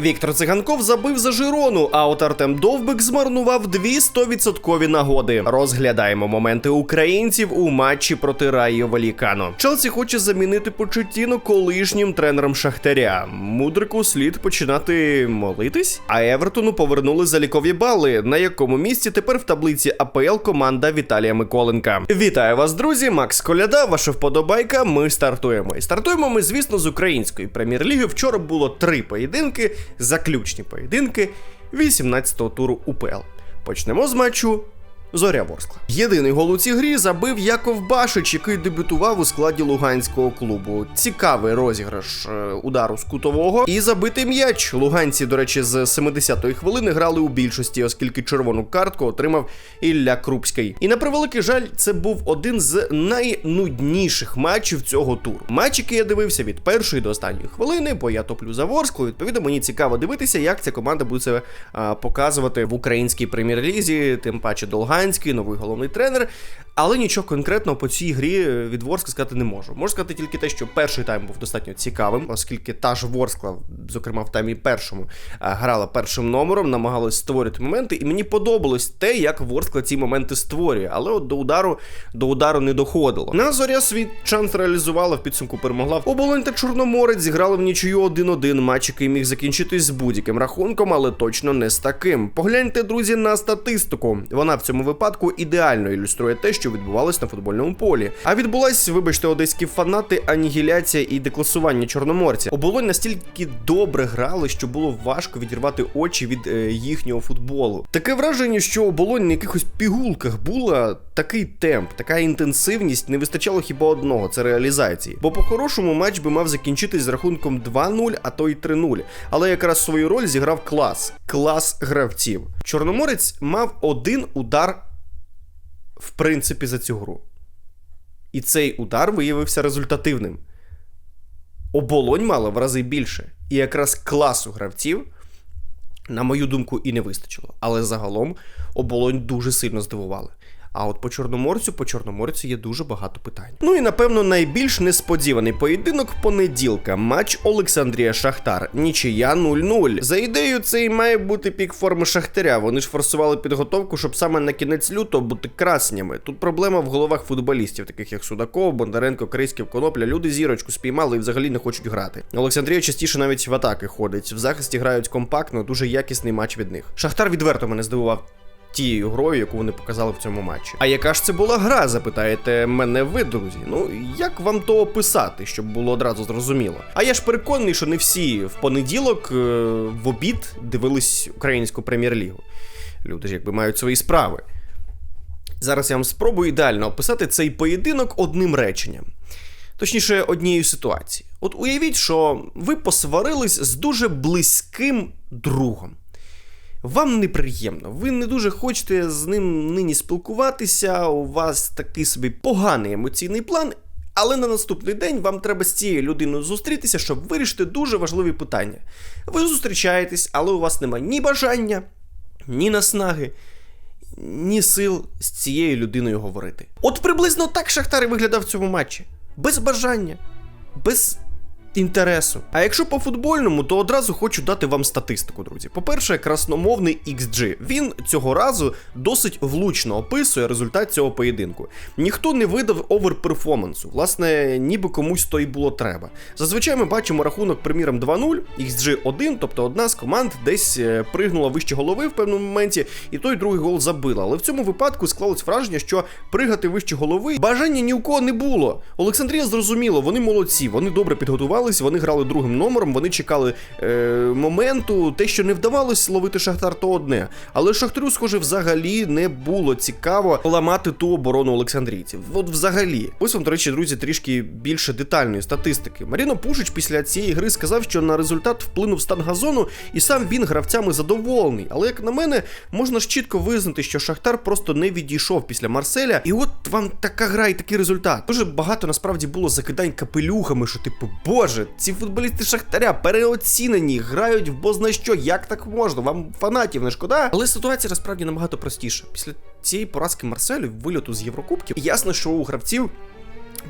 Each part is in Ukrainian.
Віктор Циганков забив за Жирону, а от Артем Довбик змарнував дві 100% нагоди. Розглядаємо моменти українців у матчі проти Райо Валікано. Челсі хоче замінити Почеттіно колишнім тренером Шахтаря. Мудрику слід починати молитись. А Евертону повернули залікові бали, на якому місці тепер в таблиці АПЛ команда Віталія Миколенка. Вітаю вас, друзі! Макс Коляда, ваша вподобайка. Ми стартуємо. І стартуємо ми, звісно, з української прем'єр-ліги. Вчора було три поєдинки, заключні поєдинки 18-го туру УПЛ. Почнемо з матчу. Зоря Ворскла. Єдиний гол у цій грі забив Яков Башич, який дебютував у складі луганського клубу. Цікавий розіграш е, удару з кутового і забитий м'яч. Луганці, до речі, з 70-ї хвилини грали у більшості, оскільки червону картку отримав Ілля Крупський. І на превеликий жаль, це був один з найнудніших матчів цього туру. Матч, який я дивився від першої до останньої хвилини, бо я топлю за Ворсклу. Відповідно, мені цікаво дивитися, як ця команда буде себе показувати в українській прем'єр-лізі, тим паче Долганський, новий головний тренер. Але нічого конкретного по цій грі від Ворскла сказати не можу. Можу сказати тільки те, що перший тайм був достатньо цікавим, оскільки та ж Ворскла, зокрема в таймі першому, грала першим номером, намагалась створювати моменти, і мені подобалось те, як Ворскла ці моменти створює, але от до удару до удару не доходило. На зоря свій шанс реалізувала в підсумку перемогла. Оболонь та Чорноморець зіграли в нічию 1-1 матч, який міг закінчитись з будь-яким рахунком, але точно не з таким. Погляньте, друзі, на статистику. Вона в цьому випадку ідеально ілюструє те, що відбувалось на футбольному полі. А відбулась, вибачте, одеські фанати, анігіляція і декласування чорноморця. Оболонь настільки добре грали, що було важко відірвати очі від е, їхнього футболу. Таке враження, що оболонь на якихось пігулках була такий темп, така інтенсивність, не вистачало хіба одного це реалізації. Бо по-хорошому матч би мав закінчитись з рахунком 2-0, а то й 3-0. Але якраз свою роль зіграв клас, клас гравців. Чорноморець мав один удар в принципі, за цю гру. І цей удар виявився результативним. Оболонь мала в рази більше. І якраз класу гравців, на мою думку, і не вистачило. Але загалом оболонь дуже сильно здивували. А от по Чорноморцю, по Чорноморцю є дуже багато питань. Ну і напевно найбільш несподіваний поєдинок понеділка. Матч Олександрія Шахтар. Нічия 0-0. За ідеєю, це і має бути пік форми Шахтаря. Вони ж форсували підготовку, щоб саме на кінець лютого бути краснями. Тут проблема в головах футболістів, таких як Судаков, Бондаренко, Крисків, Конопля. Люди зірочку спіймали і взагалі не хочуть грати. Олександрія частіше навіть в атаки ходить. В захисті грають компактно, дуже якісний матч від них. Шахтар відверто мене здивував тією грою, яку вони показали в цьому матчі. А яка ж це була гра, запитаєте мене ви, друзі? Ну як вам то описати, щоб було одразу зрозуміло? А я ж переконаний, що не всі в понеділок е, в обід дивились українську прем'єр-лігу. Люди ж якби мають свої справи. Зараз я вам спробую ідеально описати цей поєдинок одним реченням. Точніше, однією ситуацією. От уявіть, що ви посварились з дуже близьким другом. Вам неприємно, ви не дуже хочете з ним нині спілкуватися, у вас такий собі поганий емоційний план, але на наступний день вам треба з цією людиною зустрітися, щоб вирішити дуже важливі питання. Ви зустрічаєтесь, але у вас немає ні бажання, ні наснаги, ні сил з цією людиною говорити. От приблизно так Шахтар і виглядав в цьому матчі. Без бажання, без інтересу. А якщо по футбольному, то одразу хочу дати вам статистику, друзі. По-перше, красномовний XG. Він цього разу досить влучно описує результат цього поєдинку. Ніхто не видав оверперформансу. Власне, ніби комусь то й було треба. Зазвичай ми бачимо рахунок, приміром, 2-0, XG 1, тобто одна з команд десь е, пригнула вище голови в певному моменті, і той другий гол забила. Але в цьому випадку склалось враження, що пригати вище голови бажання ні у кого не було. Олександрія зрозуміло, вони молодці, вони добре підготували вони грали другим номером, вони чекали е, моменту. Те, що не вдавалось ловити Шахтар, то одне. Але Шахтарю, схоже, взагалі не було цікаво ламати ту оборону Олександрійців. От взагалі. Ось вам, до речі, друзі, трішки більше детальної статистики. Маріно Пушич після цієї гри сказав, що на результат вплинув стан газону, і сам він гравцями задоволений. Але як на мене, можна ж чітко визнати, що Шахтар просто не відійшов після Марселя. І от вам така гра і такий результат. Дуже багато насправді було закидань капелюхами, що типу, боже. Ці футболісти Шахтаря переоцінені, грають в бозна що, як так можна? Вам фанатів не шкода? Але ситуація насправді набагато простіша. Після цієї поразки Марселю, вильоту з Єврокубків, ясно, що у гравців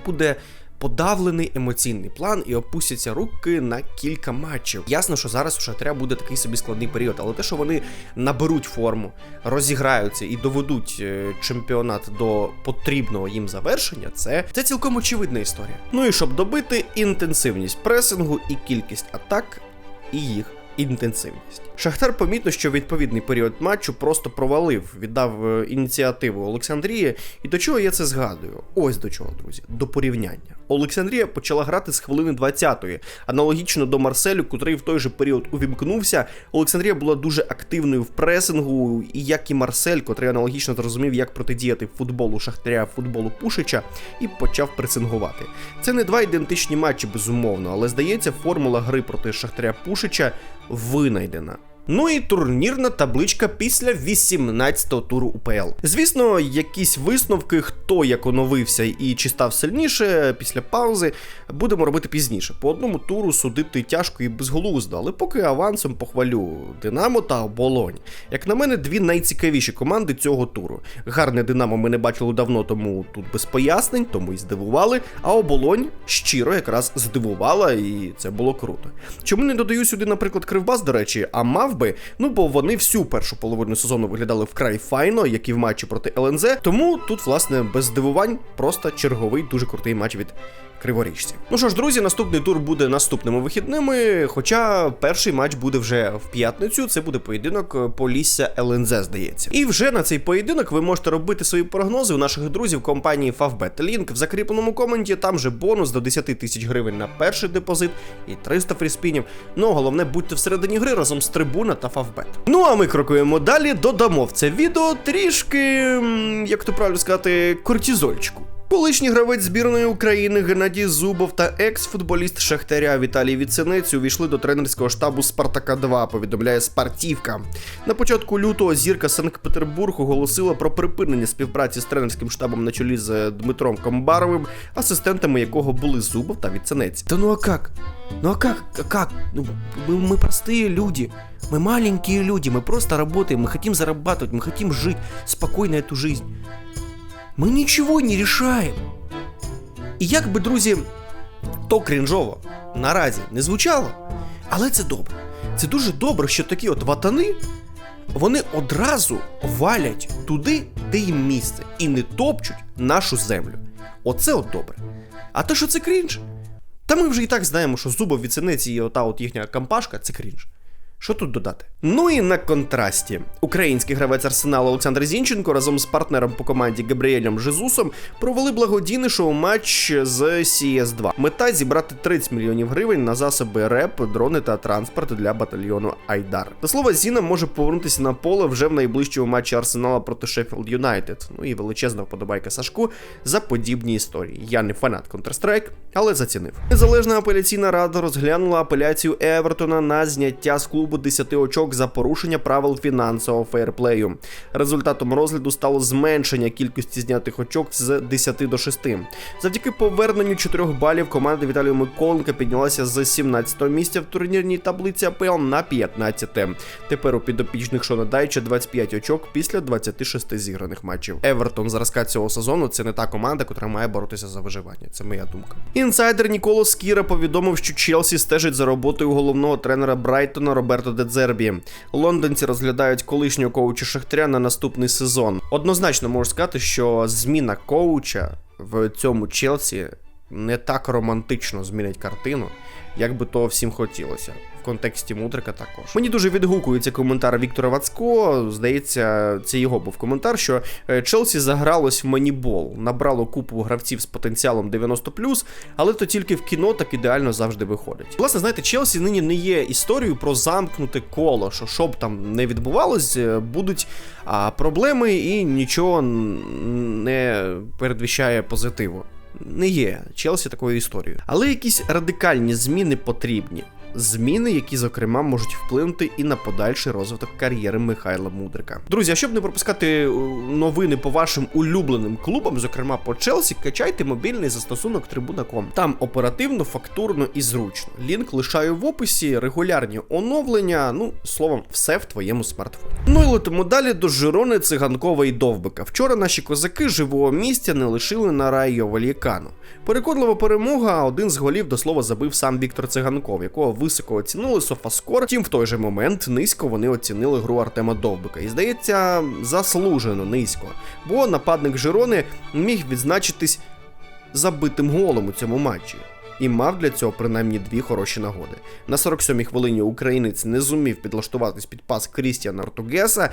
буде подавлений емоційний план і опустяться руки на кілька матчів. Ясно, що зараз у Шахтаря буде такий собі складний період, але те, що вони наберуть форму, розіграються і доведуть е, чемпіонат до потрібного їм завершення, це, це цілком очевидна історія. Ну і щоб добити інтенсивність пресингу і кількість атак, і їх інтенсивність. Шахтар помітно, що відповідний період матчу просто провалив, віддав е, ініціативу Олександрії. І до чого я це згадую? Ось до чого, друзі, до порівняння. Олександрія почала грати з хвилини 20-ї, аналогічно до Марселю, котрий в той же період увімкнувся. Олександрія була дуже активною в пресингу, і як і Марсель, котрий аналогічно зрозумів, як протидіяти футболу Шахтаря, футболу Пушича, і почав пресингувати. Це не два ідентичні матчі, безумовно, але здається, формула гри проти Шахтаря Пушича винайдена. Ну і турнірна табличка після 18-го туру УПЛ. Звісно, якісь висновки, хто як оновився і чи став сильніше після паузи, будемо робити пізніше. По одному туру судити тяжко і безглуздо, але поки авансом похвалю Динамо та Оболонь. Як на мене, дві найцікавіші команди цього туру. Гарне Динамо ми не бачили давно, тому тут без пояснень, тому і здивували. А оболонь щиро якраз здивувала, і це було круто. Чому не додаю сюди, наприклад, Кривбас, до речі, а мав би, ну бо вони всю першу половину сезону виглядали вкрай файно, як і в матчі проти ЛНЗ. Тому тут, власне, без здивувань, просто черговий дуже крутий матч від криворіжців. Ну що ж, друзі, наступний тур буде наступними вихідними. Хоча перший матч буде вже в п'ятницю. Це буде поєдинок Полісся ЛНЗ, здається. І вже на цей поєдинок ви можете робити свої прогнози у наших друзів компанії Favbet. Лінк в закріпленому коменті. Там же бонус до 10 тисяч гривень на перший депозит і 300 фріспінів. Ну головне, будьте всередині гри разом з трибуна та Favbet. Ну а ми крокуємо далі. Додамо в це відео трішки, як то правильно сказати, кортізольчику. Колишній гравець збірної України Геннадій Зубов та екс-футболіст Шахтаря Віталій Віценець увійшли до тренерського штабу Спартака 2, повідомляє Спартівка. На початку лютого зірка Санкт-Петербург оголосила про припинення співпраці з тренерським штабом на чолі з Дмитром Комбаровим, асистентами якого були Зубов та Віценець. Та ну а как? Ну а как? А как? Ну, мы, мы простые люди. Мы маленькие люди, мы просто работаем, мы хотим зарабатывать, мы хотим жить спокойно эту жизнь. Ми нічого не рішаємо. І як би, друзі, то крінжово наразі не звучало, але це добре. Це дуже добре, що такі от ватани вони одразу валять туди, де їм місце, і не топчуть нашу землю. Оце от добре. А те, що це крінж? Та ми вже і так знаємо, що зубов віценець і ота от їхня кампашка це крінж. Що тут додати? Ну і на контрасті. Український гравець Арсеналу Олександр Зінченко разом з партнером по команді Габріелем Жезусом провели благодійний шоу-матч з CS2. Мета зібрати 30 мільйонів гривень на засоби РЕП, дрони та транспорт для батальйону Айдар. До слова, Зіна може повернутися на поле вже в найближчому матчі Арсенала проти Шеффілд Юнайтед. Ну і величезна вподобайка Сашку за подібні історії. Я не фанат Counter-Strike, але зацінив. Незалежна апеляційна рада розглянула апеляцію Евертона на зняття з клубу 10 очок за порушення правил фінансового фейрплею. Результатом розгляду стало зменшення кількості знятих очок з 10 до 6. Завдяки поверненню 4 балів команда Віталія Миколенка піднялася з 17 місця в турнірній таблиці АПЛ на 15. Тепер у підопічних Шона Дайча 25 очок після 26 зіграних матчів. Евертон зразка цього сезону це не та команда, котра має боротися за виживання. Це моя думка. Інсайдер Ніколо Скіра повідомив, що Челсі стежить за роботою головного тренера Брайтона Роберто Дедзербі. Лондонці розглядають колишнього коуча Шахтаря на наступний сезон. Однозначно можу сказати, що зміна коуча в цьому Челсі не так романтично змінить картину, як би то всім хотілося. Контексті Мудрика також. Мені дуже відгукується коментар Віктора Вацько. Здається, це його був коментар, що е, Челсі загралось в манібол, набрало купу гравців з потенціалом 90+, але то тільки в кіно так ідеально завжди виходить. Власне, знаєте, Челсі нині не є історією про замкнуте коло, що щоб там не відбувалось, е, будуть проблеми і нічого не передвіщає позитиву. Не є Челсі такою історією. Але якісь радикальні зміни потрібні. Зміни, які, зокрема, можуть вплинути і на подальший розвиток кар'єри Михайла Мудрика. Друзі, а щоб не пропускати е, новини по вашим улюбленим клубам, зокрема по Челсі, качайте мобільний застосунок Tribuna.com. Там оперативно, фактурно і зручно. Лінк лишаю в описі, регулярні оновлення. Ну, словом, все в твоєму смартфоні. Ну і летимо далі до Жирони, Циганкова і Довбика. Вчора наші козаки живого місця не лишили на Райо Валікану. Переконлива перемога, один з голів до слова забив сам Віктор Циганков, якого високо оцінили Софаскор. Втім, в той же момент низько вони оцінили гру Артема Довбика. І здається, заслужено низько. Бо нападник Жирони міг відзначитись забитим голом у цьому матчі. І мав для цього принаймні дві хороші нагоди. На 47-й хвилині українець не зумів підлаштуватись під пас Крістіана Ортугеса.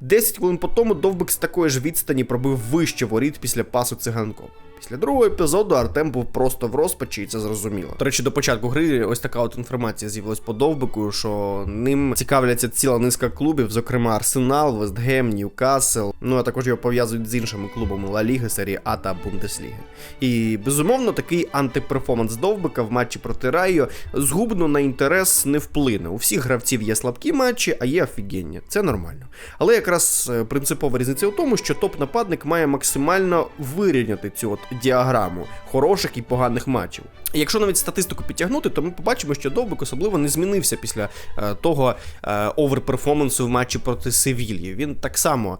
10 хвилин по тому Довбик з такої ж відстані пробив вище воріт після пасу циганкова. Після другого епізоду Артем був просто в розпачі, і це зрозуміло. До речі, до початку гри ось така от інформація з'явилась по Довбику, що ним цікавляться ціла низка клубів, зокрема Арсенал, Вестгем, Ньюкасл. Ну а також його пов'язують з іншими клубами Ла Ліги, серії А та Бундесліги. І безумовно такий антиперформанс Довбика в матчі проти Райо згубно на інтерес не вплине. У всіх гравців є слабкі матчі, а є офігенні. Це нормально. Але якраз е, принципова різниця у тому, що топ-нападник має максимально вирівняти цю от діаграму хороших і поганих матчів. Якщо навіть статистику підтягнути, то ми побачимо, що Довбик особливо не змінився після е, того е, оверперформансу в матчі проти Севільї. Він так само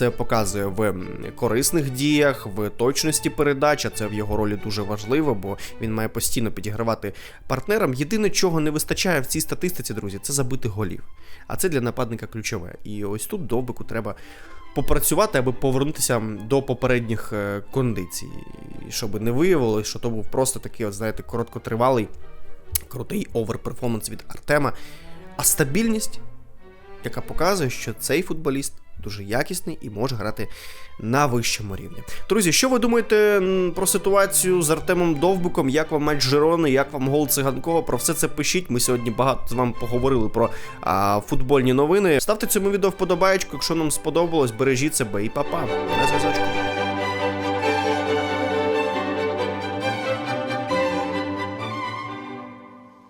е, показує в корисних діях, в точності передач, а це в його ролі дуже важливо, бо він має постійно підігравати партнерам. Єдине, чого не вистачає в цій статистиці, друзі, це забити голів. А це для нападника ключове. І ось тут Довбику треба попрацювати, аби повернутися до попередніх е, кондицій, І щоб не виявилось, що то був просто такий, от, знаєте, короткотривалий, крутий оверперформанс від Артема. А стабільність, яка показує, що цей футболіст дуже якісний і може грати на вищому рівні. Друзі, що ви думаєте про ситуацію з Артемом Довбуком? Як вам матч Жирони, як вам гол Циганкова? Про все це пишіть. Ми сьогодні багато з вами поговорили про а, футбольні новини. Ставте цьому відео вподобаєчку, якщо нам сподобалось, бережіть себе і па-па. На зв'язочку.